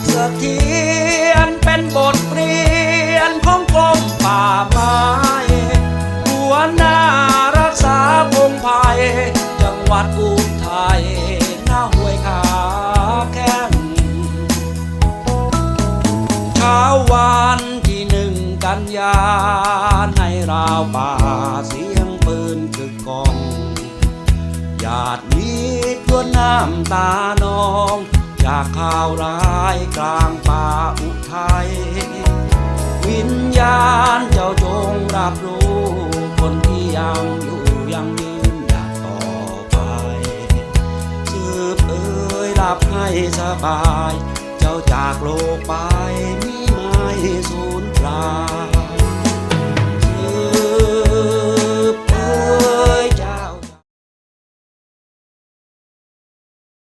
เสือเทียนเป็นบทเรียนของกรมป่าไม้หัวหน้ารักษาพงไพจังหวัดอุทัยหน้าห้วยขาแข้งเช้าวันที่หนึ่งกันยาในราวป่าเสียงปืนคึกกอง หยาดนี้ตัวน้ำตานอง จากข่าวร้ายกลางป่าอุทัยวิญญาณเจ้าจงรับรู้คนที่ยังอยู่ยังยืนอยัดต่อไปสืบเอ่ยหลับให้สบาย เจ้าจากโลกไปมี